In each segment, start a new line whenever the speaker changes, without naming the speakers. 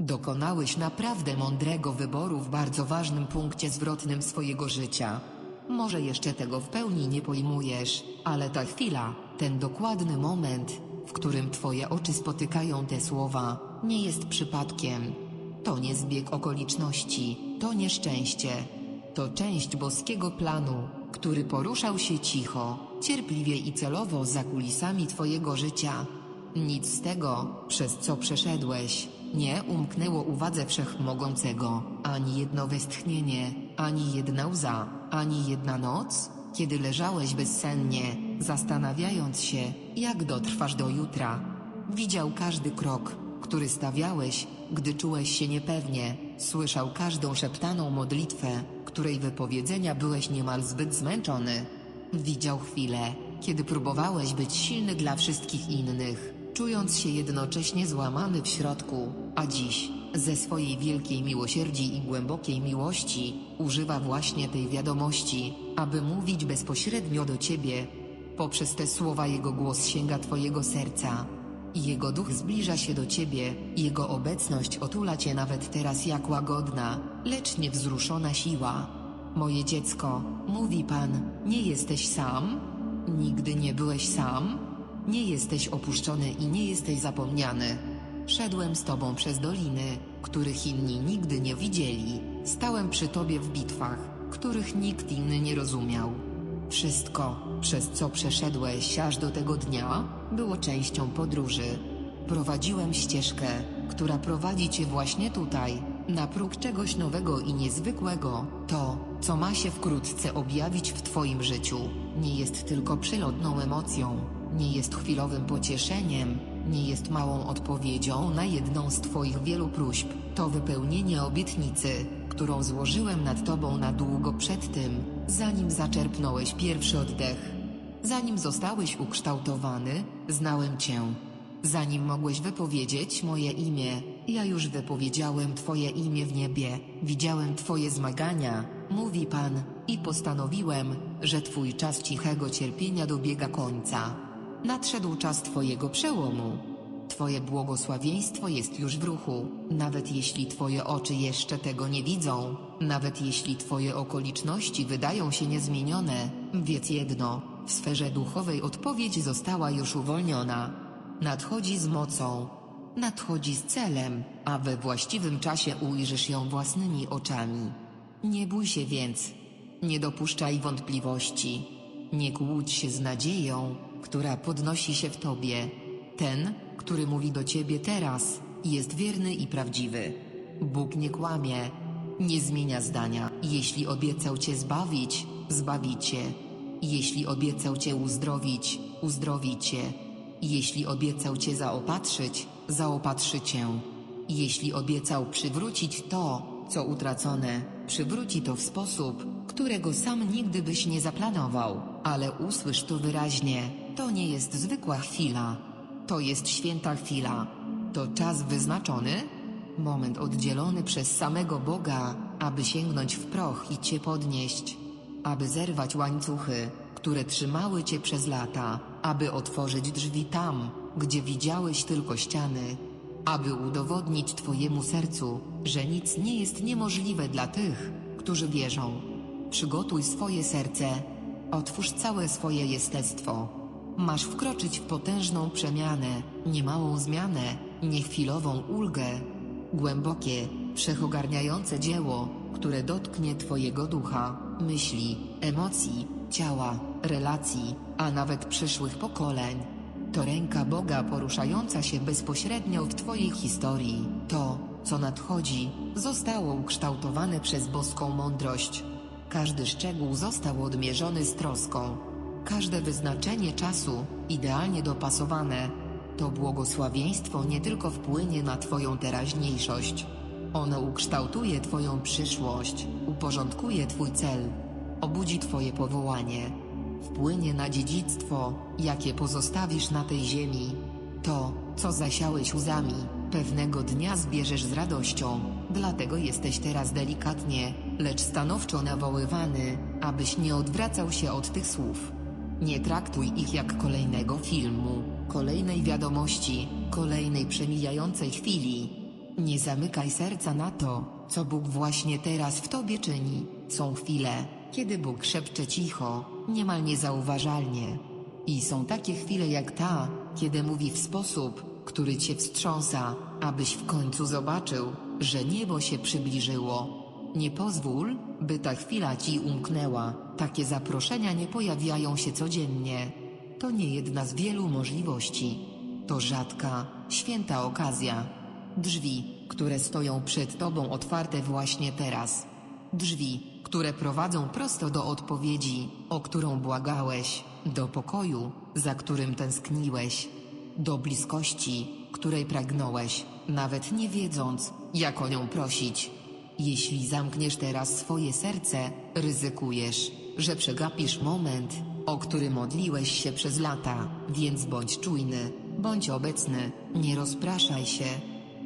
Dokonałeś naprawdę mądrego wyboru w bardzo ważnym punkcie zwrotnym swojego życia. Może jeszcze tego w pełni nie pojmujesz, ale ta chwila, ten dokładny moment, w którym twoje oczy spotykają te słowa, nie jest przypadkiem. To nie zbieg okoliczności, to nieszczęście. To część boskiego planu, który poruszał się cicho, cierpliwie i celowo za kulisami twojego życia. Nic z tego, przez co przeszedłeś, nie umknęło uwadze wszechmogącego, ani jedno westchnienie, ani jedna łza, ani jedna noc, kiedy leżałeś bezsennie, zastanawiając się, jak dotrwasz do jutra. Widział każdy krok, który stawiałeś, gdy czułeś się niepewnie, słyszał każdą szeptaną modlitwę, której wypowiedzenia byłeś niemal zbyt zmęczony. Widział chwilę, kiedy próbowałeś być silny dla wszystkich innych, czując się jednocześnie złamany w środku, a dziś, ze swojej wielkiej miłosierdzi i głębokiej miłości, używa właśnie tej wiadomości, aby mówić bezpośrednio do ciebie. Poprzez te słowa jego głos sięga twojego serca. Jego duch zbliża się do ciebie, jego obecność otula cię nawet teraz jak łagodna, lecz niewzruszona siła. Moje dziecko, mówi Pan, nie jesteś sam? Nigdy nie byłeś sam? Nie jesteś opuszczony i nie jesteś zapomniany. Szedłem z tobą przez doliny, których inni nigdy nie widzieli. Stałem przy tobie w bitwach, których nikt inny nie rozumiał. Wszystko, przez co przeszedłeś aż do tego dnia, było częścią podróży. Prowadziłem ścieżkę, która prowadzi cię właśnie tutaj, na próg czegoś nowego i niezwykłego. To, co ma się wkrótce objawić w twoim życiu, nie jest tylko przelotną emocją, nie jest chwilowym pocieszeniem, nie jest małą odpowiedzią na jedną z twoich wielu próśb. To wypełnienie obietnicy, którą złożyłem nad tobą na długo przed tym, zanim zaczerpnąłeś pierwszy oddech. Zanim zostałeś ukształtowany, znałem cię. Zanim mogłeś wypowiedzieć moje imię, ja już wypowiedziałem Twoje imię w niebie, widziałem Twoje zmagania, mówi Pan, i postanowiłem, że Twój czas cichego cierpienia dobiega końca. Nadszedł czas Twojego przełomu. Twoje błogosławieństwo jest już w ruchu, nawet jeśli Twoje oczy jeszcze tego nie widzą, nawet jeśli Twoje okoliczności wydają się niezmienione, wiedz jedno, w sferze duchowej odpowiedź została już uwolniona. Nadchodzi z mocą, nadchodzi z celem, a we właściwym czasie ujrzysz ją własnymi oczami. Nie bój się więc, nie dopuszczaj wątpliwości, nie kłóć się z nadzieją, która podnosi się w tobie. Ten, który mówi do ciebie teraz, jest wierny i prawdziwy. Bóg nie kłamie, nie zmienia zdania. Jeśli obiecał cię zbawić, zbawi cię. Jeśli obiecał cię uzdrowić, uzdrowi cię. Jeśli obiecał cię zaopatrzyć, zaopatrzy cię. Jeśli obiecał przywrócić to, co utracone, przywróci to w sposób, którego sam nigdy byś nie zaplanował. Ale usłysz to wyraźnie, to nie jest zwykła chwila. To jest święta chwila. To czas wyznaczony? Moment oddzielony przez samego Boga, aby sięgnąć w proch i cię podnieść. Aby zerwać łańcuchy, które trzymały cię przez lata, aby otworzyć drzwi tam, gdzie widziałeś tylko ściany, aby udowodnić twojemu sercu, że nic nie jest niemożliwe dla tych, którzy wierzą. Przygotuj swoje serce, otwórz całe swoje jestestwo. Masz wkroczyć w potężną przemianę, niemałą zmianę, niechwilową ulgę, głębokie, wszechogarniające dzieło, które dotknie Twojego ducha, myśli, emocji, ciała, relacji, a nawet przyszłych pokoleń. To ręka Boga poruszająca się bezpośrednio w Twojej historii. To, co nadchodzi, zostało ukształtowane przez boską mądrość. Każdy szczegół został odmierzony z troską. Każde wyznaczenie czasu, idealnie dopasowane, to błogosławieństwo nie tylko wpłynie na Twoją teraźniejszość. Ono ukształtuje Twoją przyszłość, uporządkuje Twój cel, obudzi Twoje powołanie, wpłynie na dziedzictwo, jakie pozostawisz na tej ziemi. To, co zasiałeś łzami, pewnego dnia zbierzesz z radością, dlatego jesteś teraz delikatnie, lecz stanowczo nawoływany, abyś nie odwracał się od tych słów. Nie traktuj ich jak kolejnego filmu, kolejnej wiadomości, kolejnej przemijającej chwili. Nie zamykaj serca na to, co Bóg właśnie teraz w tobie czyni. Są chwile, kiedy Bóg szepcze cicho, niemal niezauważalnie. I są takie chwile jak ta, kiedy mówi w sposób, który cię wstrząsa, abyś w końcu zobaczył, że niebo się przybliżyło. Nie pozwól, by ta chwila ci umknęła. Takie zaproszenia nie pojawiają się codziennie. To nie jedna z wielu możliwości. To rzadka, święta okazja. Drzwi, które stoją przed tobą otwarte właśnie teraz. Drzwi, które prowadzą prosto do odpowiedzi, o którą błagałeś, do pokoju, za którym tęskniłeś, do bliskości, której pragnąłeś, nawet nie wiedząc, jak o nią prosić. Jeśli zamkniesz teraz swoje serce, ryzykujesz, że przegapisz moment, o który modliłeś się przez lata, więc bądź czujny, bądź obecny, nie rozpraszaj się.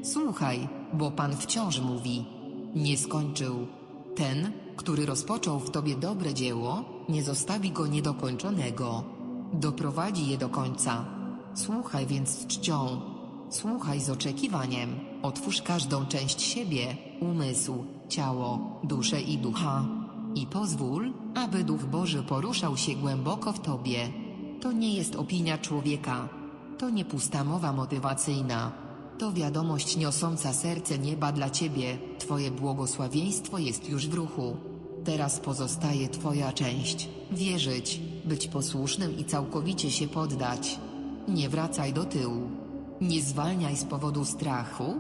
Słuchaj, bo Pan wciąż mówi. Nie skończył. Ten, który rozpoczął w tobie dobre dzieło, nie zostawi go niedokończonego. Doprowadzi je do końca. Słuchaj więc z czcią. Słuchaj z oczekiwaniem. Otwórz każdą część siebie, umysł, ciało, duszę i ducha. I pozwól, aby Duch Boży poruszał się głęboko w tobie. To nie jest opinia człowieka. To nie pusta mowa motywacyjna. To wiadomość niosąca serce nieba dla ciebie. Twoje błogosławieństwo jest już w ruchu. Teraz pozostaje Twoja część. Wierzyć, być posłusznym i całkowicie się poddać. Nie wracaj do tyłu. Nie zwalniaj z powodu strachu.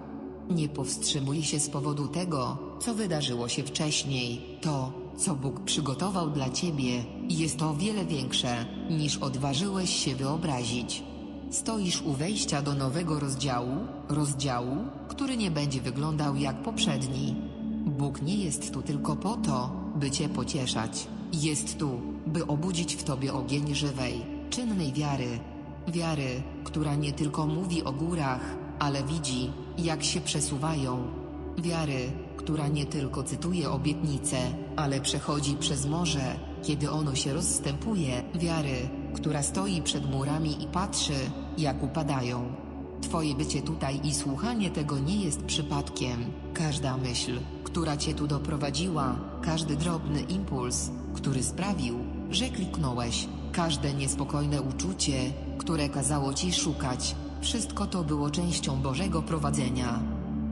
Nie powstrzymuj się z powodu tego, co wydarzyło się wcześniej. To, co Bóg przygotował dla Ciebie, jest o wiele większe, niż odważyłeś się wyobrazić. Stoisz u wejścia do nowego rozdziału, rozdziału, który nie będzie wyglądał jak poprzedni. Bóg nie jest tu tylko po to, by Cię pocieszać. Jest tu, by obudzić w Tobie ogień żywej, czynnej wiary. Wiary, która nie tylko mówi o górach, ale widzi, jak się przesuwają. Wiary, która nie tylko cytuje obietnice, ale przechodzi przez morze, kiedy ono się rozstępuje. Wiary, która stoi przed murami i patrzy, jak upadają. Twoje bycie tutaj i słuchanie tego nie jest przypadkiem. Każda myśl, która cię tu doprowadziła, każdy drobny impuls, który sprawił, że kliknąłeś, każde niespokojne uczucie, które kazało ci szukać, wszystko to było częścią Bożego prowadzenia.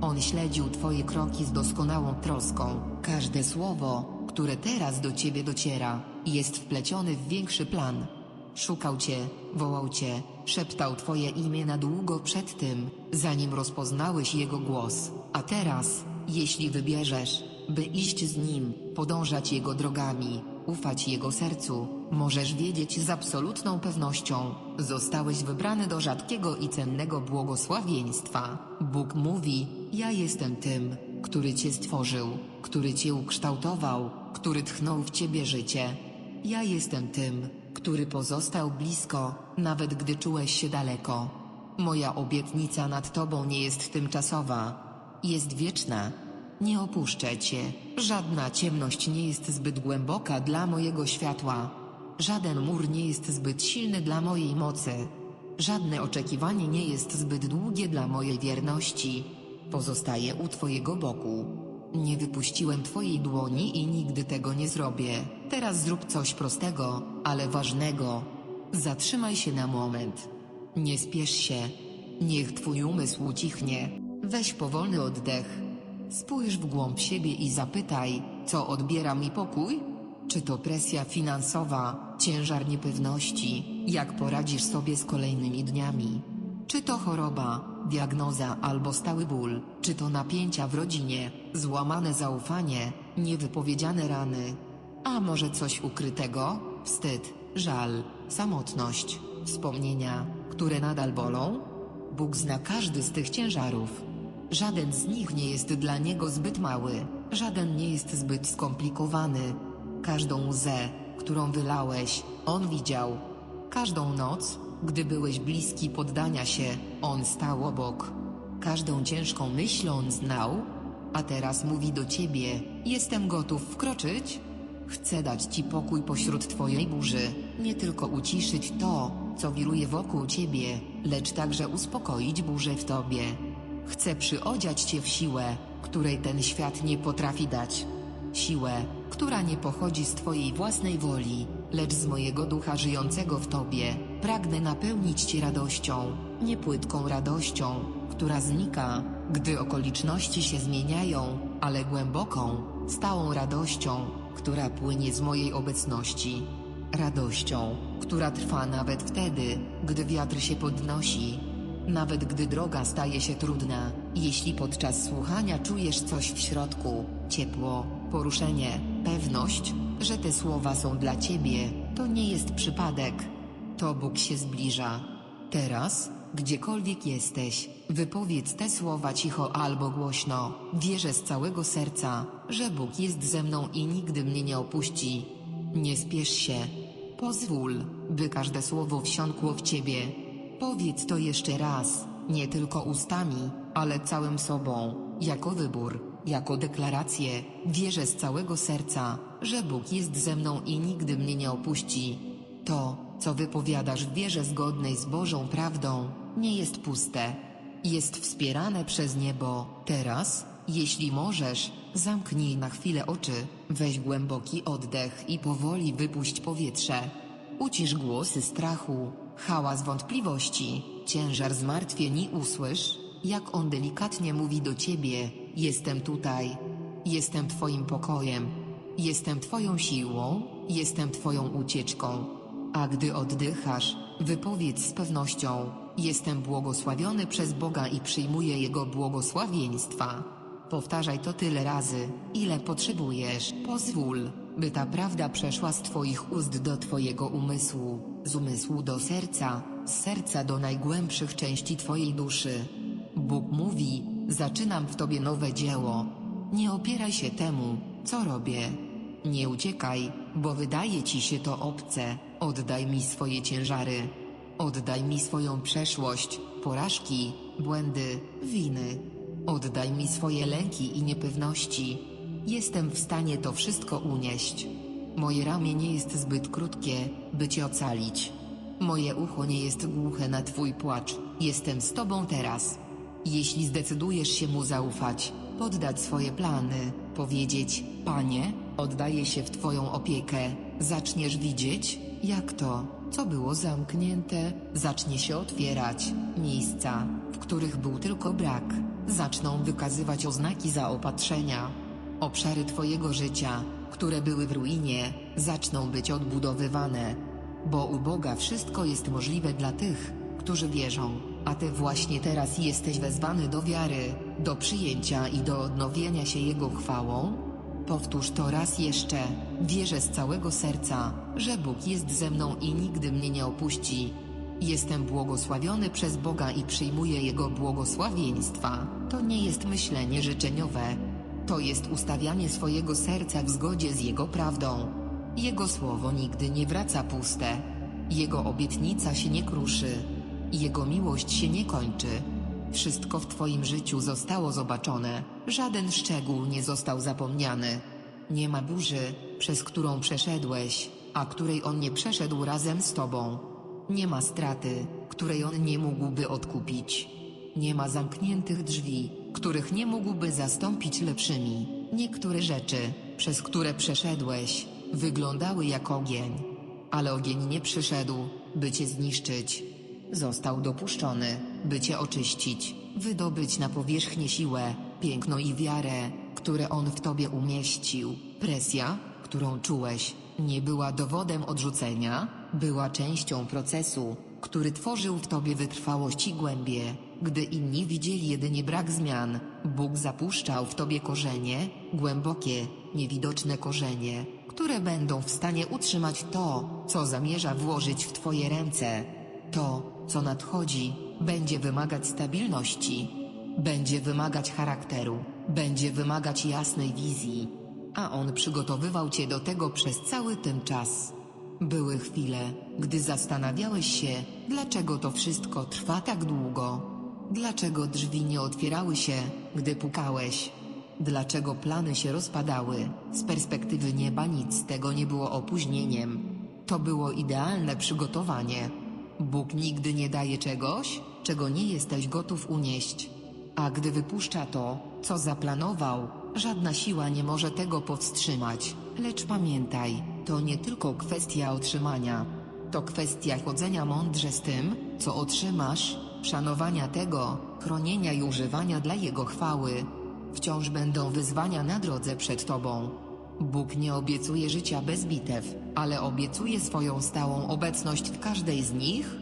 On śledził Twoje kroki z doskonałą troską. Każde słowo, które teraz do Ciebie dociera, jest wplecione w większy plan. Szukał Cię, wołał Cię, szeptał Twoje imię na długo przed tym, zanim rozpoznałeś Jego głos. A teraz, jeśli wybierzesz, by iść z Nim, podążać Jego drogami, ufać Jego sercu, możesz wiedzieć z absolutną pewnością, zostałeś wybrany do rzadkiego i cennego błogosławieństwa. Bóg mówi, ja jestem tym, który Cię stworzył, który Cię ukształtował, który tchnął w Ciebie życie. Ja jestem tym, który pozostał blisko, nawet gdy czułeś się daleko. Moja obietnica nad Tobą nie jest tymczasowa, jest wieczna. Nie opuszczę Cię. Żadna ciemność nie jest zbyt głęboka dla mojego światła. Żaden mur nie jest zbyt silny dla mojej mocy. Żadne oczekiwanie nie jest zbyt długie dla mojej wierności. Pozostaję u Twojego boku. Nie wypuściłem Twojej dłoni i nigdy tego nie zrobię. Teraz zrób coś prostego, ale ważnego. Zatrzymaj się na moment. Nie spiesz się. Niech Twój umysł ucichnie. Weź powolny oddech. Spójrz w głąb siebie i zapytaj, co odbiera mi pokój? Czy to presja finansowa, ciężar niepewności, jak poradzisz sobie z kolejnymi dniami? Czy to choroba, diagnoza albo stały ból? Czy to napięcia w rodzinie, złamane zaufanie, niewypowiedziane rany? A może coś ukrytego? Wstyd, żal, samotność, wspomnienia, które nadal bolą? Bóg zna każdy z tych ciężarów. Żaden z nich nie jest dla niego zbyt mały, żaden nie jest zbyt skomplikowany. Każdą łzę, którą wylałeś, on widział. Każdą noc, gdy byłeś bliski poddania się, on stał obok. Każdą ciężką myśl on znał, a teraz mówi do ciebie: Jestem gotów wkroczyć. Chcę dać ci pokój pośród twojej burzy, nie tylko uciszyć to, co wiruje wokół ciebie, lecz także uspokoić burzę w tobie. Chcę przyodziać cię w siłę, której ten świat nie potrafi dać. Siłę, która nie pochodzi z twojej własnej woli, lecz z mojego ducha żyjącego w tobie. Pragnę napełnić cię radością, nie płytką radością, która znika, gdy okoliczności się zmieniają, ale głęboką, stałą radością, która płynie z mojej obecności. Radością, która trwa nawet wtedy, gdy wiatr się podnosi, nawet gdy droga staje się trudna, jeśli podczas słuchania czujesz coś w środku, ciepło, poruszenie, pewność, że te słowa są dla ciebie, to nie jest przypadek. To Bóg się zbliża. Teraz, gdziekolwiek jesteś, wypowiedz te słowa cicho albo głośno. Wierzę z całego serca, że Bóg jest ze mną i nigdy mnie nie opuści. Nie spiesz się. Pozwól, by każde słowo wsiąkło w ciebie. Powiedz to jeszcze raz, nie tylko ustami, ale całym sobą, jako wybór, jako deklarację. Wierzę z całego serca, że Bóg jest ze mną i nigdy mnie nie opuści. To, co wypowiadasz w wierze zgodnej z Bożą prawdą, nie jest puste. Jest wspierane przez niebo. Teraz, jeśli możesz, zamknij na chwilę oczy, weź głęboki oddech i powoli wypuść powietrze. Ucisz głosy strachu, hałas wątpliwości, ciężar zmartwień i usłysz, jak on delikatnie mówi do ciebie: Jestem tutaj, jestem Twoim pokojem, jestem Twoją siłą, jestem Twoją ucieczką. A gdy oddychasz, wypowiedz z pewnością: Jestem błogosławiony przez Boga i przyjmuję Jego błogosławieństwa. Powtarzaj to tyle razy, ile potrzebujesz. Pozwól, by ta prawda przeszła z Twoich ust do Twojego umysłu, z umysłu do serca, z serca do najgłębszych części Twojej duszy. Bóg mówi: Zaczynam w Tobie nowe dzieło. Nie opieraj się temu, co robię. Nie uciekaj, bo wydaje Ci się to obce. Oddaj mi swoje ciężary. Oddaj mi swoją przeszłość, porażki, błędy, winy. Oddaj mi swoje lęki i niepewności. Jestem w stanie to wszystko unieść. Moje ramię nie jest zbyt krótkie, by cię ocalić. Moje ucho nie jest głuche na twój płacz. Jestem z tobą teraz. Jeśli zdecydujesz się mu zaufać, poddać swoje plany, powiedzieć: Panie, oddaję się w Twoją opiekę, zaczniesz widzieć, jak to, co było zamknięte, zacznie się otwierać. Miejsca, w których był tylko brak, zaczną wykazywać oznaki zaopatrzenia. Obszary Twojego życia, które były w ruinie, zaczną być odbudowywane. Bo u Boga wszystko jest możliwe dla tych, którzy wierzą, a Ty właśnie teraz jesteś wezwany do wiary, do przyjęcia i do odnowienia się Jego chwałą? Powtórz to raz jeszcze. Wierzę z całego serca, że Bóg jest ze mną i nigdy mnie nie opuści. Jestem błogosławiony przez Boga i przyjmuję Jego błogosławieństwa. To nie jest myślenie życzeniowe. To jest ustawianie swojego serca w zgodzie z Jego prawdą. Jego słowo nigdy nie wraca puste. Jego obietnica się nie kruszy. Jego miłość się nie kończy. Wszystko w Twoim życiu zostało zobaczone, żaden szczegół nie został zapomniany. Nie ma burzy, przez którą przeszedłeś, a której on nie przeszedł razem z Tobą. Nie ma straty, której on nie mógłby odkupić. Nie ma zamkniętych drzwi, których nie mógłby zastąpić lepszymi. Niektóre rzeczy, przez które przeszedłeś, wyglądały jak ogień, ale ogień nie przyszedł, by cię zniszczyć. Został dopuszczony, by cię oczyścić, wydobyć na powierzchnię siłę, piękno i wiarę, które on w tobie umieścił. Presja, którą czułeś, nie była dowodem odrzucenia, była częścią procesu, który tworzył w tobie wytrwałość i głębie. Gdy inni widzieli jedynie brak zmian, Bóg zapuszczał w tobie korzenie, głębokie, niewidoczne korzenie, które będą w stanie utrzymać to, co zamierza włożyć w twoje ręce. To, co nadchodzi, będzie wymagać stabilności, będzie wymagać charakteru, będzie wymagać jasnej wizji, a on przygotowywał cię do tego przez cały ten czas. Były chwile, gdy zastanawiałeś się, dlaczego to wszystko trwa tak długo. Dlaczego drzwi nie otwierały się, gdy pukałeś? Dlaczego plany się rozpadały? Z perspektywy nieba nic z tego nie było opóźnieniem. To było idealne przygotowanie. Bóg nigdy nie daje czegoś, czego nie jesteś gotów unieść. A gdy wypuszcza to, co zaplanował, żadna siła nie może tego powstrzymać. Lecz pamiętaj, to nie tylko kwestia otrzymania. To kwestia chodzenia mądrze z tym, co otrzymasz, szanowania tego, chronienia i używania dla Jego chwały. Wciąż będą wyzwania na drodze przed Tobą. Bóg nie obiecuje życia bez bitew, ale obiecuje swoją stałą obecność w każdej z nich.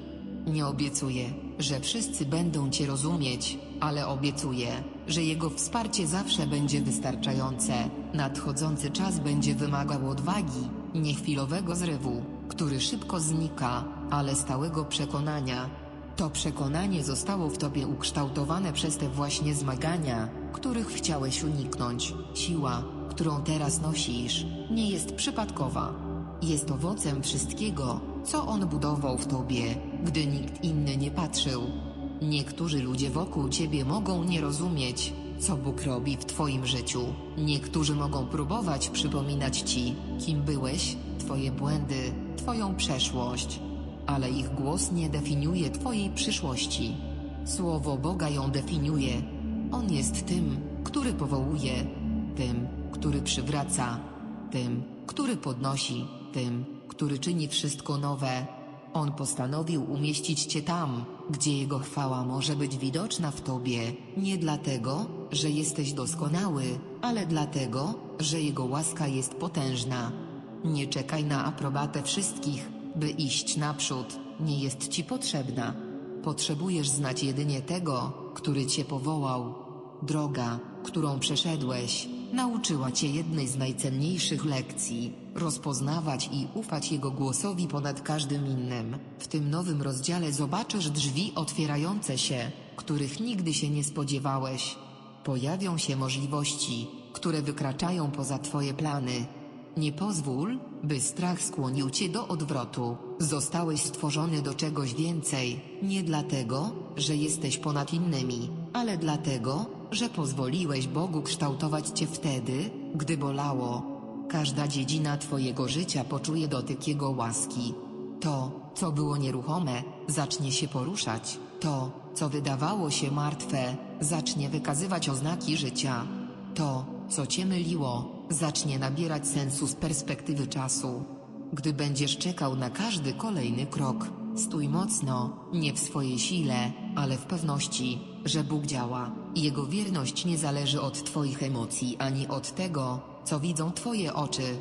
Nie obiecuje, że wszyscy będą Cię rozumieć, ale obiecuje, że Jego wsparcie zawsze będzie wystarczające. Nadchodzący czas będzie wymagał odwagi, nie chwilowego zrywu, który szybko znika, ale stałego przekonania. To przekonanie zostało w Tobie ukształtowane przez te właśnie zmagania, których chciałeś uniknąć. Siła, którą teraz nosisz, nie jest przypadkowa. Jest owocem wszystkiego, co On budował w Tobie, gdy nikt inny nie patrzył. Niektórzy ludzie wokół Ciebie mogą nie rozumieć, co Bóg robi w Twoim życiu. Niektórzy mogą próbować przypominać Ci, kim byłeś, Twoje błędy, Twoją przeszłość, ale ich głos nie definiuje Twojej przyszłości. Słowo Boga ją definiuje. On jest tym, który powołuje, tym, który przywraca, tym, który podnosi, tym, który czyni wszystko nowe. On postanowił umieścić Cię tam, gdzie Jego chwała może być widoczna w Tobie, nie dlatego, że jesteś doskonały, ale dlatego, że Jego łaska jest potężna. Nie czekaj na aprobatę wszystkich, by iść naprzód, nie jest Ci potrzebna. Potrzebujesz znać jedynie tego, który Cię powołał. Droga, którą przeszedłeś, nauczyła Cię jednej z najcenniejszych lekcji rozpoznawać i ufać Jego głosowi ponad każdym innym. W tym nowym rozdziale zobaczysz drzwi otwierające się, których nigdy się nie spodziewałeś. Pojawią się możliwości, które wykraczają poza Twoje plany. Nie pozwól, by strach skłonił Cię do odwrotu. Zostałeś stworzony do czegoś więcej, nie dlatego, że jesteś ponad innymi, ale dlatego, że pozwoliłeś Bogu kształtować Cię wtedy, gdy bolało. Każda dziedzina Twojego życia poczuje dotyk Jego łaski. To, co było nieruchome, zacznie się poruszać. To, co wydawało się martwe, zacznie wykazywać oznaki życia. To, co Cię myliło, zacznie nabierać sensu z perspektywy czasu. Gdy będziesz czekał na każdy kolejny krok, stój mocno, nie w swojej sile, ale w pewności, że Bóg działa. Jego wierność nie zależy od Twoich emocji ani od tego, co widzą Twoje oczy.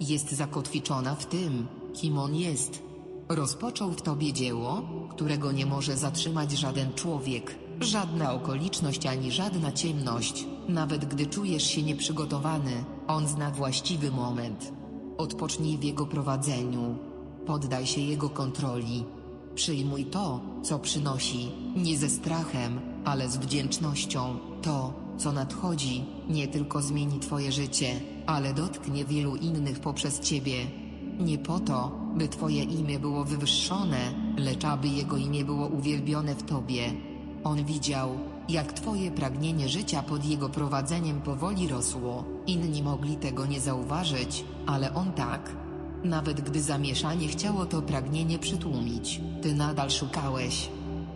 Jest zakotwiczona w tym, kim On jest. Rozpoczął w Tobie dzieło, którego nie może zatrzymać żaden człowiek, żadna okoliczność ani żadna ciemność. Nawet gdy czujesz się nieprzygotowany, On zna właściwy moment. Odpocznij w Jego prowadzeniu. Poddaj się Jego kontroli. Przyjmuj to, co przynosi, nie ze strachem, ale z wdzięcznością. To, co nadchodzi, nie tylko zmieni Twoje życie, ale dotknie wielu innych poprzez Ciebie. Nie po to, by Twoje imię było wywyższone, lecz aby Jego imię było uwielbione w Tobie. On widział, jak Twoje pragnienie życia pod Jego prowadzeniem powoli rosło. Inni mogli tego nie zauważyć, ale On tak. Nawet gdy zamieszanie chciało to pragnienie przytłumić, Ty nadal szukałeś.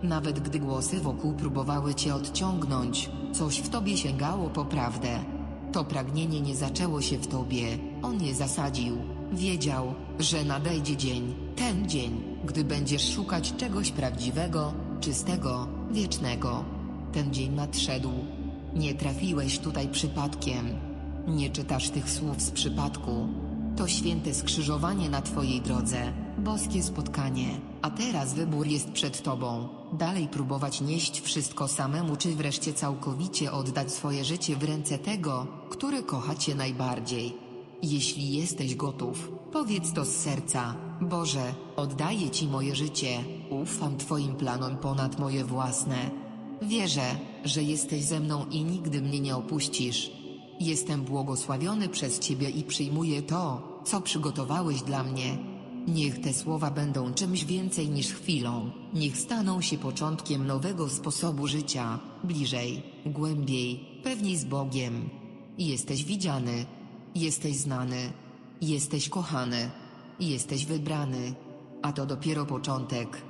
Nawet gdy głosy wokół próbowały Cię odciągnąć, coś w Tobie sięgało po prawdę. To pragnienie nie zaczęło się w Tobie, On je zasadził. Wiedział, że nadejdzie dzień, ten dzień, gdy będziesz szukać czegoś prawdziwego, czystego, wiecznego. Ten dzień nadszedł. Nie trafiłeś tutaj przypadkiem. Nie czytasz tych słów z przypadku. To święte skrzyżowanie na Twojej drodze, boskie spotkanie, a teraz wybór jest przed Tobą. Dalej próbować nieść wszystko samemu, czy wreszcie całkowicie oddać swoje życie w ręce tego, który kocha Cię najbardziej. Jeśli jesteś gotów, powiedz to z serca. Boże, oddaję Ci moje życie, ufam Twoim planom ponad moje własne. Wierzę, że jesteś ze mną i nigdy mnie nie opuścisz. Jestem błogosławiony przez Ciebie i przyjmuję to, co przygotowałeś dla mnie. Niech te słowa będą czymś więcej niż chwilą. Niech staną się początkiem nowego sposobu życia, bliżej, głębiej, pewniej z Bogiem. Jesteś widziany, jesteś znany, jesteś kochany, jesteś wybrany, a to dopiero początek.